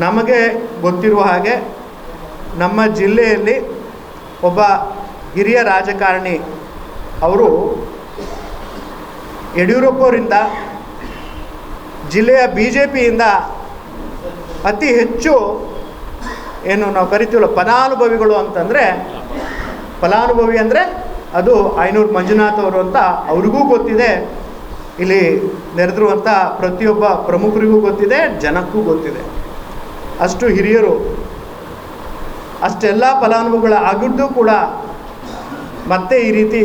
ನಮಗೆ ಗೊತ್ತಿರುವ ಹಾಗೆ ನಮ್ಮ ಜಿಲ್ಲೆಯಲ್ಲಿ ಒಬ್ಬ ಹಿರಿಯ ರಾಜಕಾರಣಿ ಅವರು ಯಡಿಯೂರಪ್ಪವರಿಂದ ಜಿಲ್ಲೆಯ ಬಿ ಜೆ ಪಿಯಿಂದ ಅತಿ ಹೆಚ್ಚು ಏನು ನಾವು ಕರಿತೀವಲ್ಲ, ಫಲಾನುಭವಿಗಳು ಅಂತಂದರೆ, ಫಲಾನುಭವಿ ಅಂದರೆ ಅದು ಐನೂರು ಮಂಜುನಾಥ್ ಅವರು ಅಂತ ಅವ್ರಿಗೂ ಗೊತ್ತಿದೆ. ಇಲ್ಲಿ ನೆರೆದಿರುವಂಥ ಪ್ರತಿಯೊಬ್ಬ ಪ್ರಮುಖರಿಗೂ ಗೊತ್ತಿದೆ, ಜನಕ್ಕೂ ಗೊತ್ತಿದೆ. ಅಷ್ಟು ಹಿರಿಯರು, ಅಷ್ಟೆಲ್ಲ ಫಲಾನುಭವಿಗಳ ಆಗಿದ್ದು ಕೂಡ ಮತ್ತೆ ಈ ರೀತಿ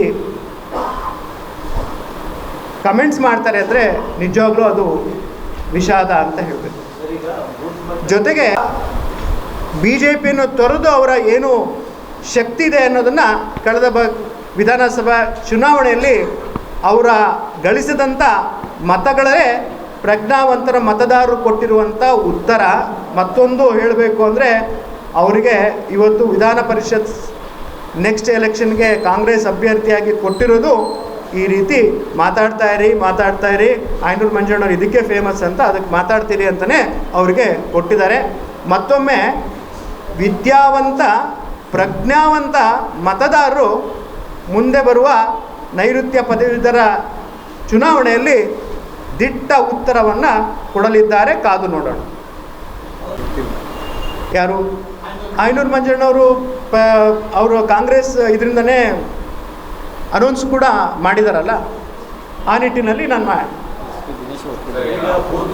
ಕಮೆಂಟ್ಸ್ ಮಾಡ್ತಾರೆ ಅಂದರೆ ನಿಜವಾಗ್ಲೂ ಅದು ವಿಷಾದ ಅಂತ ಹೇಳಬೇಕು. ಜೊತೆಗೆ ಬಿ ಜೆ ಪಿಯನ್ನು ತೊರೆದು ಅವರ ಏನು ಶಕ್ತಿ ಇದೆ ಅನ್ನೋದನ್ನು ಕಳೆದ ಬ, ವಿಧಾನಸಭಾ ಚುನಾವಣೆಯಲ್ಲಿ ಅವರ ಗಳಿಸಿದಂಥ ಮತಗಳೇ ಪ್ರಜ್ಞಾವಂತರ ಮತದಾರರು ಕೊಟ್ಟಿರುವಂಥ ಉತ್ತರ ಮತ್ತೊಂದು ಹೇಳಬೇಕು ಅಂದರೆ ಅವರಿಗೆ ಇವತ್ತು ವಿಧಾನ ಪರಿಷತ್ ನೆಕ್ಸ್ಟ್ ಎಲೆಕ್ಷನ್ಗೆ ಕಾಂಗ್ರೆಸ್ ಅಭ್ಯರ್ಥಿಯಾಗಿ ಕೊಟ್ಟಿರೋದು ಈ ರೀತಿ ಮಾತಾಡ್ತಾ ಇರಿ ಮಾತಾಡ್ತಾ ಇರಿ. ಆಯ್ನೂರು ಮಂಜಣ್ಣವ್ರು ಇದಕ್ಕೆ ಫೇಮಸ್ ಅಂತ ಅದಕ್ಕೆ ಮಾತಾಡ್ತೀರಿ ಅಂತಲೇ ಅವರಿಗೆ ಕೊಟ್ಟಿದ್ದಾರೆ. ಮತ್ತೊಮ್ಮೆ ವಿದ್ಯಾವಂತ, ಪ್ರಜ್ಞಾವಂತ ಮತದಾರರು ಮುಂದೆ ಬರುವ ನೈಋತ್ಯ ಪದವೀಧರ ಚುನಾವಣೆಯಲ್ಲಿ ದಿಟ್ಟ ಉತ್ತರವನ್ನು ಕೊಡಲಿದ್ದಾರೆ ಕಾದು ನೋಡೋಣ. ಯಾರು? ಐನೂರು ಮಂಜಣ್ಣವರು, ಪ, ಅವರು ಕಾಂಗ್ರೆಸ್ ಇದರಿಂದನೇ ಅನೌನ್ಸ್ ಕೂಡ ಮಾಡಿದಾರಲ್ಲ? ಆ ನಿಟ್ಟಿನಲ್ಲಿ ನಾನು